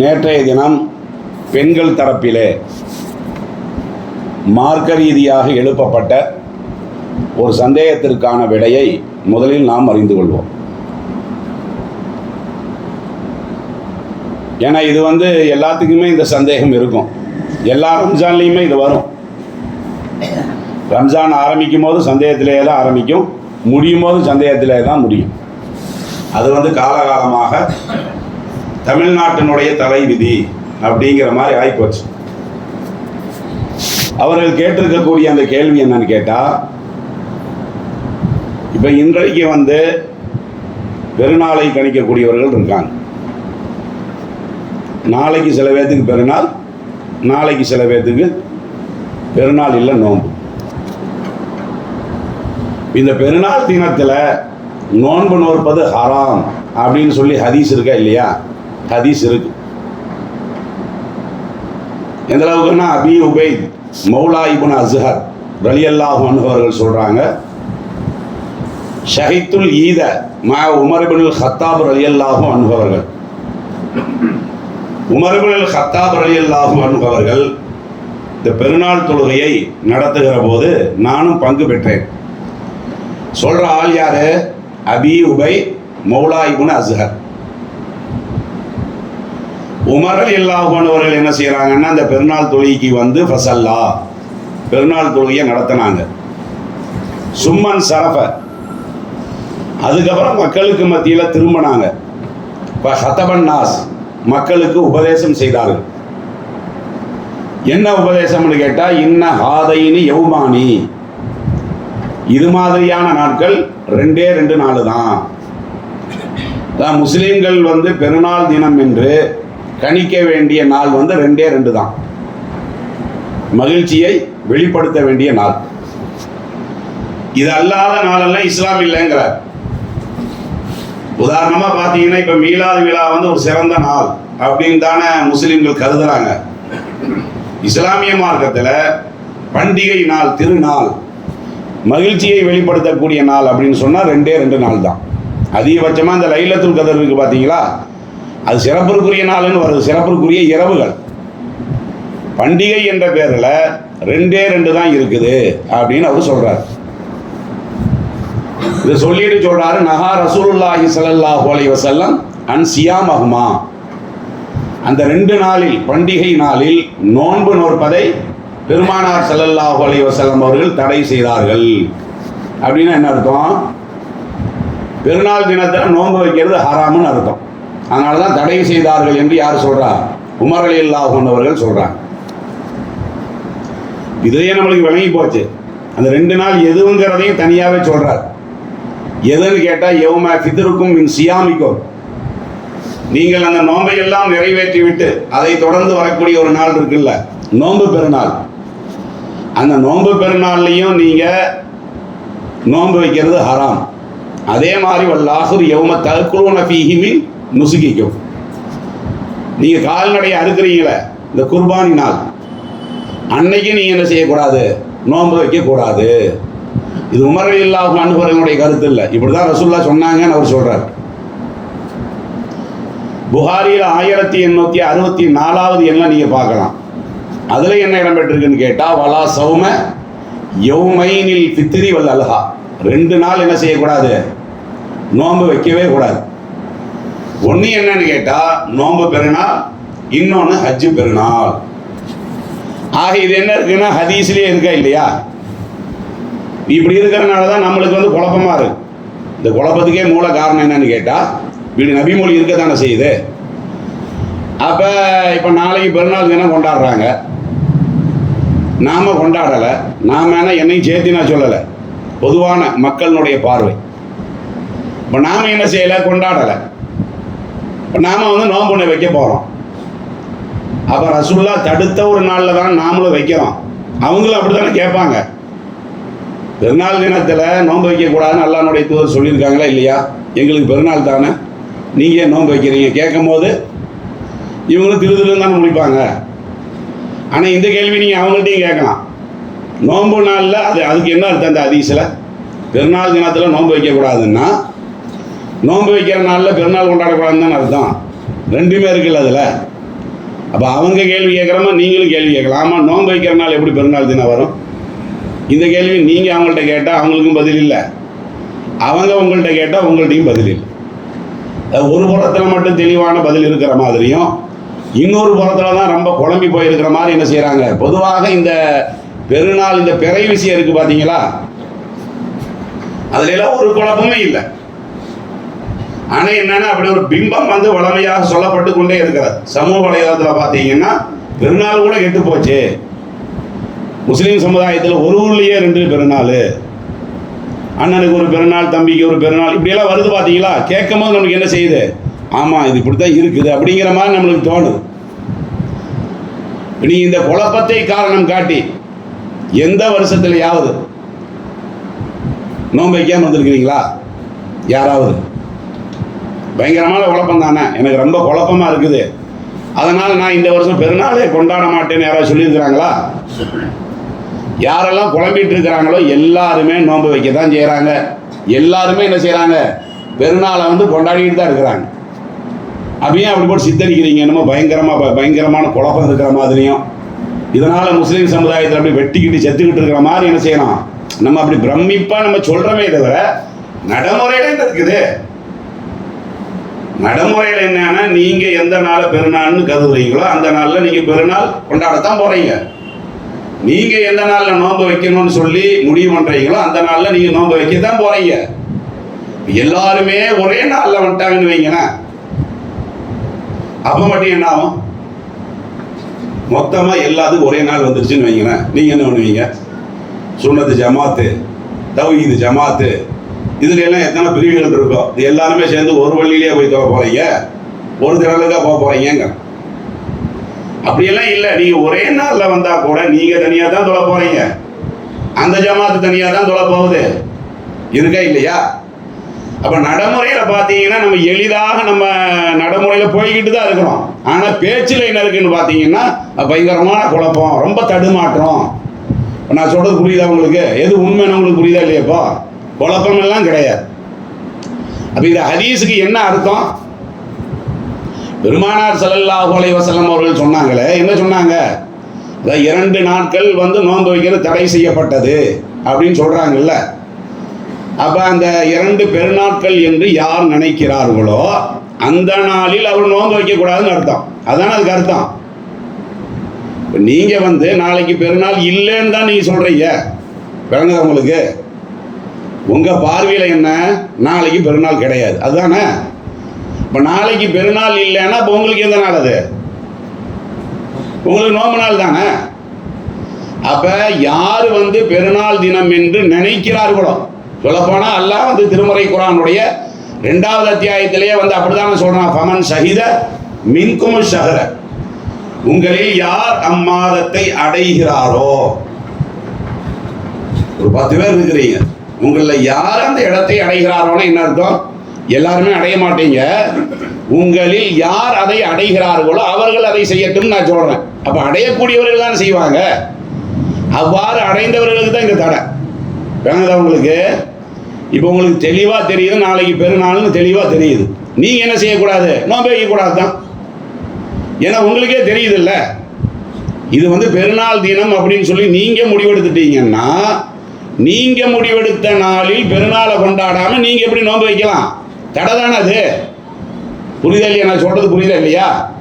நேற்றைய தினம் பெண்கள் தரப்பிலே மார்க்க ரீதியாக எழுப்பப்பட்ட ஒரு சந்தேகத்திற்கான விடையை முதலில் நாம் அறிந்து கொள்வோம். ஏன்னா இது வந்து எல்லாத்துக்குமே இந்த சந்தேகம் இருக்கும். எல்லா ரம்ஜான்லேயுமே இது வரும். ரம்ஜான் ஆரம்பிக்கும் போது சந்தேகத்திலே தான் ஆரம்பிக்கும். முடியும் போது சந்தேகத்திலே தான் முடியும். அது வந்து காலகாலமாக தமிழ்நாட்டினுடைய தலைவிதி அப்படிங்கிற மாதிரி ஆகிப்போச்சு அவர்கள் கேட்டிருக்கக்கூடிய அந்த கேள்வி என்னன்னு கேட்டால் இப்போ இன்றைக்கு வந்து பெருநாளை கணிக்கக்கூடியவர்கள் இருக்காங்க. நாளைக்கு சில பேர்த்துக்கு பெருநாள் நாளைக்கு சில பேர்த்துக்கு பெருநாள் இல்லை நோன்பு. இந்த பெருநாள் தினத்தில் நோன்பு நோற்பது ஹராம் அப்படின்னு சொல்லி ஹதீஸ் இருக்கா இல்லையா? ஹதீஸ் இருக்கு. எந்த அளவுக்குன்னா அபி உபைத் மௌலா இபுன் அஸ்ஹர் ரலியல்லாஹு அவர்கள் சொல்றாங்க ஷஹித்துல் ஈத மா உமர் இபுல் ஹத்தாப் ரலியல்லாஹு அன்ஹு அவர்கள். உமர் இபுல் ஹத்தாப் ரலியல்லாஹு அன்ஹு இந்த பெருநாள் தொழுகையை நடத்துகிற போது நானும் பங்கு பெற்றேன். சொல்ற ஆள் யாரு? அபி உபை மௌலா இபுன் அஸ்ஹர். உமரல் அல்லாஹன் என்ன செய்கிறாங்கன்னா அந்த பெருநாள் தொழுகைக்கு வந்து ஃபசல்லா பெருநாள் தொழுகையை நடத்தினாங்க. சும்மன் சரஃப. அதுக்கப்புறம் மக்களுக்கு மத்தியில் திரும்பினாங்க. இப்போ ஹத்தபன் நாஸ் மக்களுக்கு உபதேசம் செய்தார்கள். என்ன உபதேசம்னு கேட்டால் இன்ன ஹாதைனி யௌமானி. இது மாதிரியான நாட்கள் ரெண்டே ரெண்டு நாள் தான் முஸ்லீம்கள் வந்து பெருநாள் தினம் என்று கணிக்க வேண்டிய நாள் வந்து ரெண்டே ரெண்டு தான் மகிழ்ச்சியை வெளிப்படுத்த வேண்டிய நாள். இது அல்லாத நாளெல்லாம் இஸ்லாம் இல்லைங்கிறார். உதாரணமா பார்த்தீங்கன்னா இப்ப மீலாது விழா வந்து ஒரு சிறந்த நாள் அப்படின்னு தானே முஸ்லிம்கள் கருதுறாங்க. இஸ்லாமிய மார்க்கத்தில் பண்டிகை நாள் திருநாள் மகிழ்ச்சியை வெளிப்படுத்தக்கூடிய நாள் அப்படின்னு சொன்னால் ரெண்டே ரெண்டு நாள் தான் அதிகபட்சமாக இந்த லைலத்துல் கதர் இருக்கு பார்த்தீங்களா? அது சிறப்பிற்குரிய நாள்னு வருது. சிறப்பிற்குரிய இரவுகள். பண்டிகை என்ற பேரில் ரெண்டே ரெண்டு தான் இருக்குது அப்படின்னு அவர் சொல்றார். இதை சொல்லிட்டு சொல்றாரு நகா ரசூலுல்லாஹி ஸல்லல்லாஹு அலைஹி வசல்லம் அன் சியாம் அஹ்மா அந்த ரெண்டு நாளில் பண்டிகை நாளில் நோன்பு நோற்பதை பெருமானார் ஸல்லல்லாஹு அலைஹி வசல்லம் அவர்கள் தடை செய்தார்கள். அப்படின்னா என்ன அர்த்தம்? பெருநாள் தினத்தில் நோன்பு வைக்கிறது ஹராம்னு அர்த்தம். அதனால தான் தடை செய்தார்கள் என்று யார் சொல்றா? உமர் அலி அல்லாஹன் அவர்கள் சொல்றாங்க நம்மளுக்கு விளங்கி போச்சு. அந்த ரெண்டு நாள் எதுவுங்கிறதையும் தனியாகவே சொல்றார். எதுன்னு கேட்டால் எவ்வளோ ஃபித்ருக்கும் மின் சியாமிக்கும். நீங்கள் அந்த நோன்பை எல்லாம் நிறைவேற்றி விட்டு அதை தொடர்ந்து வரக்கூடிய ஒரு நாள் இருக்குல்ல நோன்பு பெருநாள். அந்த நோன்பு பெருநாள்லையும் நீங்கள் நோன்பு வைக்கிறது ஹராம். அதே மாதிரி வல்லாஹுர் யௌம தகுலூன ஃபீஹிமின் நுசுகிக்கும். நீங்கள் கால்நடையை அறுக்கிறீங்களே இந்த குர்பானி நாள் அன்னைக்கு நீங்கள் என்ன செய்யக்கூடாது? நோன்பு வைக்கக்கூடாது. இது உமர் இல்லாஹ் அனுபவங்களுடைய கருத்து இல்லை. இப்படி தான் ரசுல்லா சொன்னாங்கன்னு அவர் சொல்கிறார் புகாரியில் ஆயிரத்தி எண்ணூற்றி அறுபத்தி நாலாவது எண்ணெய் நீங்கள் பார்க்கலாம். அதில் என்ன இடம் பெற்றிருக்குன்னு கேட்டால் வலா சௌம யௌமைனில் பித்திரி வல் அல்ஹா. ரெண்டு நாள் என்ன செய்யக்கூடாது? நோன்பு வைக்கவே கூடாது. ஒன்று என்னன்னு கேட்டால் நோன்பு பெருநாள் இன்னொன்று ஹஜ்ஜு பெருநாள். ஆக இது என்ன இருக்குன்னா ஹதீஸ்லேயே இருக்கா இல்லையா? இப்படி இருக்கிறனால தான் நம்மளுக்கு வந்து குழப்பமாக இருக்கு. இந்த குழப்பத்துக்கே மூல காரணம் என்னன்னு கேட்டால் இப்படி நபிமொழி இருக்க தானே செய்யுது. அப்போ இப்போ நாளைக்கு பெருநாள் தினம் கொண்டாடுறாங்க. நாம் கொண்டாடலை நாம் என்ன என்னையும் சேர்த்து நான் சொல்லலை. பொதுவான மக்களினுடைய பார்வை. இப்போ நாம் என்ன செய்யலை? கொண்டாடலை. நாம் வந்து நோம்புனை வைக்க போகிறோம் அப்போ ரசுல்லா தடுத்த ஒரு நாளில் தான் நாமளும் வைக்கிறோம். அவங்களும் அப்படி தானே கேட்பாங்க. பெருநாள் தினத்தில் நோன்பு வைக்கக்கூடாதுன்னு அல்லானுடைய தூதர் சொல்லியிருக்காங்களா இல்லையா? எங்களுக்கு பெருநாள் தானே. நீங்கள் நோன்பு வைக்கிறீங்க? கேட்கும் போது இவங்களும் திரு திருன்னு தானே முடிப்பாங்க ஆனால் இந்த கேள்வி நீங்கள் அவங்கள்ட்டையும் கேட்கலாம். நோன்பு நாளில் அது அதுக்கு என்ன அர்த்தம் அந்த ஹதீஸில்? பெருநாள் தினத்தில் நோன்பு வைக்கக்கூடாதுன்னா நோன்பு வைக்கிற நாளில் பெருநாள் கொண்டாடக்கூடாதுன்னு தானே அர்த்தம். ரெண்டுமே இருக்குல்ல அதில். அப்போ அவங்க கேள்வி கேட்குறமா நீங்களும் கேள்வி கேட்கலாம். ஆமாம் நோன்பு வைக்கிற நாள் எப்படி பெருநாள் தினம் வரும்? இந்த கேள்வி நீங்கள் அவங்கள்ட்ட கேட்டால் அவங்களுக்கும் பதில் இல்லை. அவங்க உங்கள்கிட்ட கேட்டால் உங்கள்கிட்டையும் பதில் இல்லை. ஒரு புறத்தில் மட்டும் தெளிவான பதில் இருக்கிற மாதிரியும் இன்னொரு புறத்தில் தான் ரொம்ப குழம்பி போயிருக்கிற மாதிரி என்ன செய்கிறாங்க பொதுவாக இந்த பெருநாள் இந்த பிறை விஷயம் இருக்குது பார்த்தீங்களா அதுல ஒரு குழப்பமே இல்லை. ஆனால் என்னன்னா அப்படி ஒரு பிம்பம் வந்து வளமையாக சொல்லப்பட்டு கொண்டே இருக்கிறது. சமூக வலைதளத்தில் பார்த்தீங்கன்னா பெருநாள் கூட கெட்டு போச்சு. முஸ்லீம் சமுதாயத்தில் ஒரு ஊர்லேயே ரெண்டு பெருநாள். அண்ணனுக்கு ஒரு பெருநாள் தம்பிக்கு ஒரு பெருநாள் இப்படியெல்லாம் வருது பார்த்தீங்களா? கேட்கும் போது நமக்கு என்ன செய்யுது? ஆமாம் இது இப்படி தான் இருக்குது அப்படிங்கிற மாதிரி நம்மளுக்கு தோணுது. நீ இந்த குழப்பத்தை காரணம் காட்டி எந்த வருஷத்துலையாவது நோன்பு வந்திருக்கிறீங்களா யாராவது? பயங்கரமான குழப்பம் தானே? எனக்கு ரொம்ப குழப்பமா இருக்குது. அதனால் நான் இந்த வருஷம் பெருநாளே கொண்டாட மாட்டேன்னு யாராவது சொல்லியிருக்கிறாங்களா? யாரெல்லாம் குழம்பிட்டு இருக்கிறாங்களோ எல்லாருமே நோன்பு வைக்க தான் செய்கிறாங்க எல்லாருமே என்ன செய்கிறாங்க பெருநாளை வந்து கொண்டாடிட்டு தான் இருக்கிறாங்க. அப்படியே அப்படி போட்டு சித்தரிக்கிறீங்க? என்னமோ பயங்கரமாக பயங்கரமான குழப்பம் இருக்கிற மாதிரியும். இதனால் முஸ்லீம் சமுதாயத்தில் அப்படி வெட்டிக்கிட்டு செத்துக்கிட்டு இருக்கிற மாதிரி என்ன செய்யணும் நம்ம அப்படி பிரமிப்பாக நம்ம சொல்கிறோமே தவிர நடைமுறையில என்ன இருக்குது. நடைமுறையில் என்னன்னா நீங்கள் எந்த நாளை பெருநாள்னு கருதுறீங்களோ அந்த நாளில் நீங்கள் பெருநாள் கொண்டாடத்தான் போகிறீங்க நீங்கள் எந்த நாளில் நோன்பு வைக்கணும்னு சொல்லி முடிவு பண்ணுறீங்களோ அந்த நாளில் நீங்கள் நோன்பு வைக்க தான் போகிறீங்க எல்லாருமே ஒரே நாளில் வந்துட்டாங்கன்னு வைங்கண்ணா அப்போ மட்டும் என்ன ஆகும்? மொத்தமாக எல்லாத்துக்கும் ஒரே நாள் வந்துருச்சுன்னு வைங்களேன். நீங்கள் என்ன பண்ணுவீங்க? சுன்னத்து ஜமாத்து தௌஹீது ஜமாத்து இதுல எல்லாம் எத்தனை பிரிவுகள் இருக்கோ இது எல்லாருமே சேர்ந்து ஒரு வழியிலேயே போய் தோற போறீங்க. ஒரு திரளுக்கா போக போறீங்க அப்படியெல்லாம் இல்லை. நீங்க ஒரே நாள்ல வந்தா கூட நீங்க தனியா தான் தொலை போறீங்க. அந்த ஜமாத்து தனியா தான் தொலை போகுது. இருக்கா இல்லையா? அப்ப நடைமுறையில பாத்தீங்கன்னா நம்ம எளிதாக நம்ம நடைமுறையில போய்கிட்டு தான் இருக்கிறோம். ஆனா பேச்சுல என்ன இருக்குன்னு பாத்தீங்கன்னா பயங்கரமான குழப்பம் ரொம்ப தடுமாற்றம். நான் சொல்றது புரியுதா உங்களுக்கு? எது உண்மைன்னு உங்களுக்கு புரியுதா இல்லையாப்பா குழப்பம் எல்லாம் கிடையாது. அப்ப இது ஹதீஸுக்கு என்ன அர்த்தம்? பெருமானார் சல்லல்லாஹு அலைஹி அவர்கள் சொன்னாங்களே என்ன சொன்னாங்க? அதாவது இரண்டு நாட்கள் வந்து நோன்பு வைக்கிறது தடை செய்யப்பட்டது அப்படின்னு சொல்றாங்கல்ல. அப்ப அந்த இரண்டு பெருநாட்கள் என்று யார் நினைக்கிறார்களோ அந்த நாளில் அவர் நோன்பு வைக்கக்கூடாதுன்னு அர்த்தம். அதான அதுக்கு அர்த்தம்? நீங்கள் நீங்க வந்து நாளைக்கு பெருநாள் இல்லைன்னு தான் நீங்க சொல்றீங்க. விளங்குதா உங்களுக்கு? உங்கள் பார்வையில் என்ன? நாளைக்கு பெருநாள் கிடையாது. அதுதானே? இப்போ நாளைக்கு பெருநாள் இல்லைன்னா இப்போ உங்களுக்கு எந்த நாள் அது? உங்களுக்கு நோம்பு நாள் தானே? அப்போ யார் வந்து பெருநாள் தினம் என்று நினைக்கிறார்களோ சொல்லப்போனால் அல்லாஹ் வந்து திருமறை குரானுடைய ரெண்டாவது அத்தியாயத்திலேயே வந்து அப்படிதானே சொல்கிறான் ஃபமன் ஷஹித மின்கும் ஷஹர. உங்களில் யார் அம்மாதத்தை அடைகிறாரோ? ஒரு பத்து பேர் இருக்கிறீங்க. உங்களில் யார் அந்த இடத்தை அடைகிறாரோன்னு என்ன அர்த்தம்? எல்லாருமே அடைய மாட்டீங்க. உங்களில் யார் அதை அடைகிறார்களோ அவர்கள் அதை செய்யட்டும் நான் சொல்றேன். அப்ப அடையக்கூடியவர்கள் தான் செய்வாங்க. அவ்வாறு அடைந்தவர்களுக்கு தான் இந்த தடை. வேணுதா உங்களுக்கு? இப்போ உங்களுக்கு தெளிவா தெரியுது நாளைக்கு பெருநாள்னு தெளிவா தெரியுது. நீங்க என்ன செய்யக்கூடாது? நோன்பு வைக்கக்கூடாது தான் ஏன்னா உங்களுக்கே தெரியுதுல்ல. இது வந்து பெருநாள் தினம் அப்படின்னு சொல்லி நீங்க முடிவெடுத்துட்டீங்கன்னா நீங்க முடிவெடுத்த நாளில் பெருநாளை கொண்டாடாம நீங்க எப்படி நோன்பு வைக்கலாம்? தடை தானே அது? புரியுதா இல்லையா? நான் சொல்றது புரியுதா இல்லையா?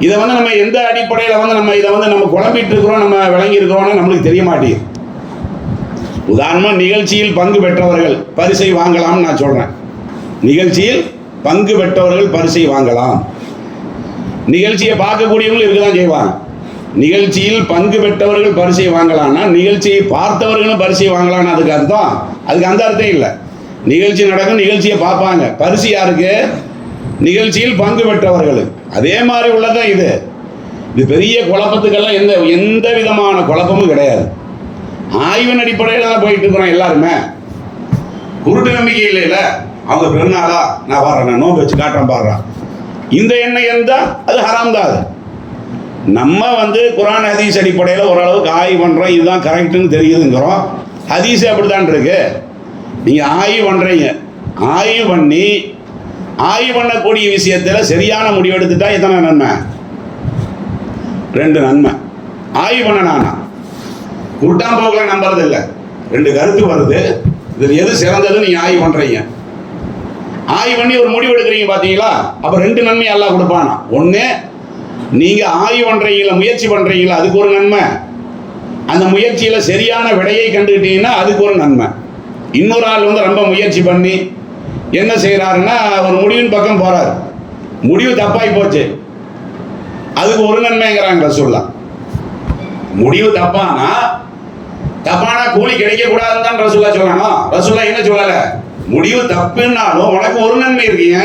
இதை வந்து நம்ம எந்த அடிப்படையில் வந்து நம்ம இதை வந்து நம்ம குழம்பிட்டு இருக்கிறோம் நம்ம விளங்கி இருக்கிறோம்னு நம்மளுக்கு தெரிய மாட்டேங்குது. உதாரணமா நிகழ்ச்சியில் பங்கு பெற்றவர்கள் பரிசை வாங்கலாம்னு நான் சொல்றேன். நிகழ்ச்சியில் பங்கு பெற்றவர்கள் பரிசை வாங்கலாம். நிகழ்ச்சியை பார்க்கக்கூடியவங்களும் இருக்க தான் செய்வாங்க. நிகழ்ச்சியில் பங்கு பெற்றவர்கள் பரிசை வாங்கலாம்னா நிகழ்ச்சியை பார்த்தவர்களும் பரிசை வாங்கலாம்னு அதுக்கு அர்த்தம். அதுக்கு அந்த அர்த்தம் இல்லை. நிகழ்ச்சி நடக்கும் நிகழ்ச்சியை பார்ப்பாங்க. பரிசு யாருக்கு? நிகழ்ச்சியில் பங்கு பெற்றவர்களுக்கு அதே மாதிரி உள்ளதான் இது. இது பெரிய குழப்பத்துக்கெல்லாம் எந்த எந்த விதமான குழப்பமும் கிடையாது. ஆய்வின் அடிப்படையில் தான் போயிட்டு இருக்கிறோம் எல்லாருமே. குருட்டு நம்பிக்கை இல்லைல்ல அவங்க பெருநாளா நான் வர்றேன் நான் நோன்பு வச்சு காட்டுறேன் பாடுறான். இந்த எண்ணெய் இருந்தால் அது ஹராம் தான் அது. நம்ம வந்து குரான் ஹதீஸ் அடிப்படையில் ஓரளவுக்கு ஆய்வு பண்ணுறோம் இதுதான் கரெக்டுன்னு தெரியுதுங்கிறோம். ஹதீஸே அப்படித்தான் இருக்கு. நீங்கள் ஆய்வு பண்ணுறீங்க ஆய்வு பண்ணி ஆய்வு பண்ணக்கூடிய விஷயத்தில் சரியான முடிவு எடுத்துட்டா எத்தனை நன்மை? ரெண்டு நன்மை. ஆய்வு பண்ண நானா? குருட்டாம்போக்கில் நம்புறது இல்லை ரெண்டு கருத்து வருது. இதில் எது சிறந்ததுன்னு நீங்கள் ஆய்வு பண்ணுறீங்க ஆய்வு பண்ணி ஒரு முடிவு எடுக்கிறீங்க பார்த்தீங்களா அப்போ ரெண்டு நன்மை எல்லாம் கொடுப்பானா? ஒன்று நீங்க ஆய்வு பண்றீங்களா முயற்சி பண்றீங்களா அதுக்கு ஒரு நன்மை. அந்த முயற்சியில சரியான விடையை கண்டுக்கிட்டீங்கன்னா அதுக்கு ஒரு நன்மை. இன்னொரு ஆள் வந்து ரொம்ப முயற்சி பண்ணி என்ன செய்யறாருன்னா ஒரு முடிவின் பக்கம் போறாரு. முடிவு தப்பாகி போச்சு. அதுக்கு ஒரு நன்மைங்கிறாங்க ரசூல்லா முடிவு தப்பானா தப்பானா கூலி கிடைக்கக்கூடாதுன்னு தான் ரசூல்லா சொல்லணும் ரசூல்லா என்ன சொல்லல? முடிவு தப்புன்னாலும் உனக்கு ஒரு நன்மை இருக்கீங்க.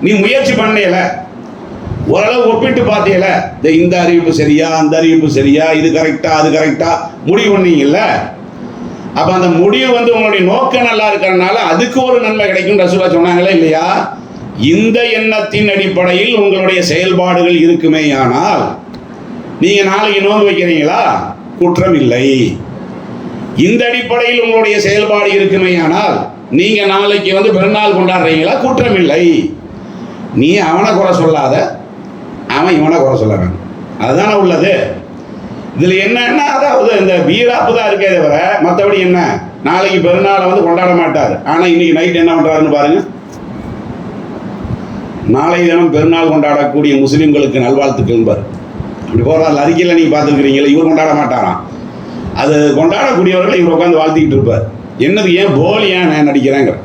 நீ முயற்சி பண்ணல. ஓரளவு ஒப்பிட்டு பார்த்தீல இந்த இந்த அறிவிப்பு சரியா அந்த அறிவிப்பு சரியா இது கரெக்டா அது கரெக்டா முடிவு பண்ணீங்கல்ல? அப்ப அந்த முடிவு வந்து உங்களுடைய நோக்கம் நல்லா இருக்கிறதுனால அதுக்கு ஒரு நன்மை கிடைக்கும் ரசூலா சொன்னாங்களே இல்லையா? இந்த எண்ணத்தின் அடிப்படையில் உங்களுடைய செயல்பாடுகள் இருக்குமேயானால் நீங்க நாளைக்கு நோன்பு வைக்கிறீங்களா? குற்றம் இல்லை. இந்த அடிப்படையில் உங்களுடைய செயல்பாடு இருக்குமேயானால் நீங்க நாளைக்கு வந்து பெருநாள் கொண்டாடுறீங்களா? குற்றம் இல்லை. நீ அவனை குறை சொல்லாத. அவன் இவனை குறை சொல்ல வேணும் அதுதானே உள்ளது. இதில் என்னன்னா அதாவது இந்த வீராப்பு தான் இருக்கே தவிர மற்றபடி என்ன? நாளைக்கு பெருநாளை வந்து கொண்டாட மாட்டார். ஆனால் இன்னைக்கு நைட் என்ன பண்ணுறாருன்னு பாருங்க. நாளை தினம் பெருநாள் கொண்டாடக்கூடிய முஸ்லீம்களுக்கு நல்வாழ்த்துக்கள் பாரு. அப்படி போகிறார் அறிக்கையில் நீங்கள் பார்த்துருக்கிறீங்களா இவர் கொண்டாட மாட்டாராம் அது கொண்டாடக்கூடியவர்கள் இவர் உட்காந்து வாழ்த்திக்கிட்டு இருப்பார். என்னது ஏன் போலி ஏன் நான் நடிக்கிறேங்கிற?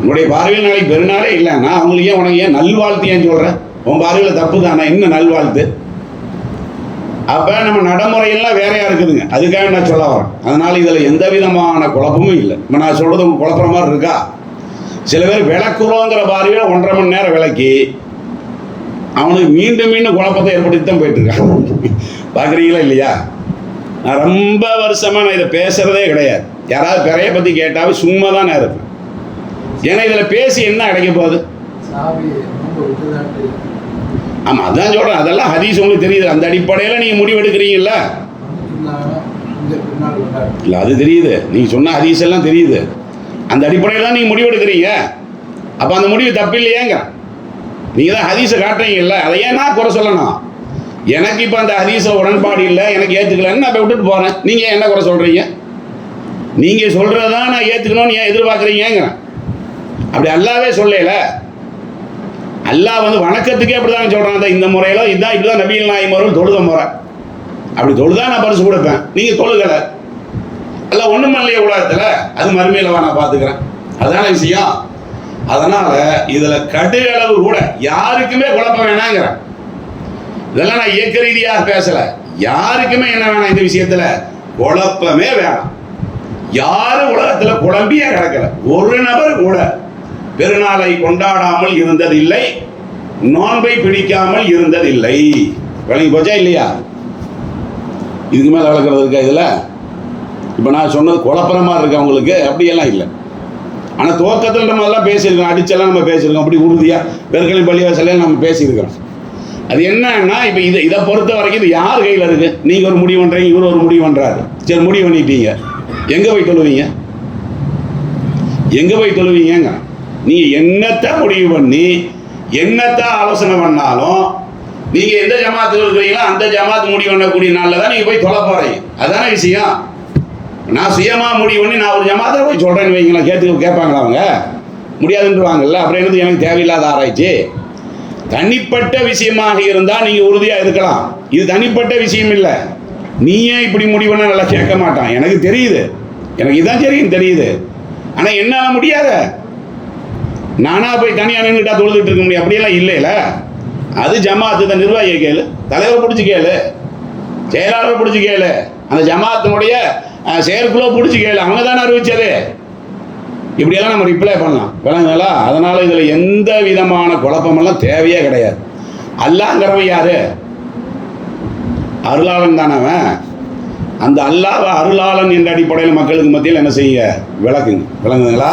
உன்னுடைய பார்வையில் நாளைக்கு பெருநாளே இல்லை. நான் அவங்களுக்கு ஏன் உனக்கு ஏன் நல்வாழ்த்து ஏன் சொல்கிறேன் உன் பார்வையில் தப்பு தானே என்ன நல்வாழ்த்து. அப்போ நம்ம நடைமுறையெல்லாம் வேறையாக இருக்குதுங்க. அதுக்காக நான் சொல்ல வரேன். அதனால் இதில் எந்த விதமான குழப்பமும் இல்லை. இப்போ நான் சொல்கிறது உங்களுக்கு குழப்புற மாதிரி இருக்கா? சில பேர் விளக்குறோங்கிற பார்வையில் ஒன்றரை மணி நேரம் விளக்கி அவனுக்கு மீண்டும் மீண்டும் குழப்பத்தை ஏற்படுத்தி தான் போயிட்டுருக்கான். பார்க்குறீங்களா இல்லையா? நான் ரொம்ப வருஷமாக நான் இதை பேசுகிறதே கிடையாது. யாராவது பிறைய பற்றி கேட்டாவே சும்மா தான் நான் இருப்பேன். ஏன்னா இதில் பேசி என்ன கிடைக்க போகுது? ஆமாம் அதான் சொல்கிறேன் அதெல்லாம் ஹதீஸ் உங்களுக்கு தெரியுது அந்த அடிப்படையில் நீங்கள் முடிவெடுக்கிறீங்கல்ல? இல்லை அது தெரியுது. நீங்கள் சொன்ன ஹதீஸ் எல்லாம் தெரியுது. அந்த அடிப்படையில் தான் நீங்கள் முடிவெடுக்கிறீங்க. அப்போ அந்த முடிவு தப்பு இல்லையேங்க. நீங்கள் தான் ஹதீஸை காட்டுறீங்கல்ல. அதை ஏன் நான் குறை சொல்லணும்? எனக்கு இப்போ அந்த ஹதீஸில் உடன்பாடு இல்லை. எனக்கு ஏற்றுக்கலன்னு நான் இப்போ விட்டுட்டு போகிறேன் நீங்கள் என்ன குறை சொல்கிறீங்க நீங்கள் சொல்கிறதான் நான் ஏற்றுக்கணும்னு ஏன் எதிர்பார்க்குறீங்கிறேன் அப்படி அல்லாவே சொல்லல. அல்லாஹ் வந்து வணக்கத்துக்கே அப்படிதான் சொல்கிறான் இந்த முறையில் இதான் இப்படி தான் நபிகள் நாயம் அவர்கள் தொழுத முறை. அப்படி தொழுதா நான் பரிசு கொடுப்பேன். நீங்கள் தொழுகலை. அல்ல ஒன்றும் இல்லையே உலகத்தில். அது மறுமையில் நான் பார்த்துக்கிறேன். அதான விஷயம். அதனால இதில் கடு அளவு கூட யாருக்குமே குழப்பம் வேணாங்கிறேன் இதெல்லாம் நான் இயக்க ரீதியாக பேசலை. யாருக்குமே என்ன வேணாம் இந்த விஷயத்தில்? குழப்பமே வேணாம். யாரும் உலகத்தில் குழம்பியே கிடக்கல. ஒரு நபர் கூட பெருநாளை கொண்டாடாமல் இருந்ததில்லை நோன்பை பிடிக்காமல் இருந்ததில்லை. விளங்கி போச்சா இல்லையா? இதுக்கு மேலே வளர்க்குறது இருக்கா இதில்? இப்போ நான் சொன்னது குழப்பமா இருக்கு அவங்களுக்கு அப்படியெல்லாம் இல்லை. ஆனால் துவக்கத்தில் நம்ம அதெல்லாம் பேசியிருக்கோம் அடிச்செல்லாம் நம்ம பேசியிருக்கோம் அப்படி உறுதியாக பெருக்கலை பள்ளிவாசலையும் நம்ம பேசியிருக்கிறோம். அது என்னன்னா இப்போ இதை இதை பொறுத்த வரைக்கும் இது யார் கையில் இருக்கு? நீங்கள் ஒரு முடிவு பண்ணுறீங்க இவர் ஒரு முடிவு பண்ணுறாரு சரி முடிவு பண்ணிட்டீங்க. எங்கே போய் தொழுவீங்க? எங்கே போய் தொழுவீங்கங்க? நீ என்னத்தை முடிவு பண்ணி என்னத்தை ஆலோசனை பண்ணாலும் நீங்கள் எந்த ஜமாத்தில் இருக்கிறீங்களோ அந்த ஜமாத் முடிவு பண்ணக்கூடிய நாளில் தான் நீங்கள் போய் தொலை போகிறீங்க அதுதானே விஷயம். நான் சுயமாக முடிவு பண்ணி நான் ஒரு ஜமாத்தில் போய் சொல்கிறேன்னு வைங்களேன். கேட்டு கேட்பாங்களா அவங்க? முடியாதுன்றவாங்கல்ல. அப்புறம் என்னது எனக்கு தேவையில்லாத ஆராய்ச்சி? தனிப்பட்ட விஷயமாக இருந்தால் நீங்கள் உறுதியாக இருக்கலாம். இது தனிப்பட்ட விஷயம் இல்லை. நீ ஏன் இப்படி முடிவுனா நல்லா கேட்க மாட்டான். எனக்கு தெரியுது. எனக்கு இதுதான் தெரியும் தெரியுது. ஆனால் என்னால் முடியாத நானா போய் தனியாக நின்றுட்டா தொழுதுட்டு இருக்க முடியும்? அப்படியெல்லாம் இல்லைல்ல அது ஜமாத்து தான் நிர்வாகியை கேளு. தலைவரை பிடிச்சி கேளு. செயலாளரை பிடிச்சி கேளு. அந்த ஜமாத்தினுடைய அஹ், செயற்குழு பிடிச்சி கேளு. அவங்க தானே அறிவிச்சது. இப்படியெல்லாம் நம்ம ரிப்ளை பண்ணலாம். விளங்குங்களா அதனால இதில் எந்த விதமான குழப்பமெல்லாம் தேவையே கிடையாது. அல்லாங்கிறவன் யாரு? அருளாளன் தானவன் அந்த அல்லாஹ் அருளாளன் என்ற அடிப்படையில் மக்களுக்கு மத்தியில் என்ன செய்ய? விளக்குங்க. விளங்குதுங்களா?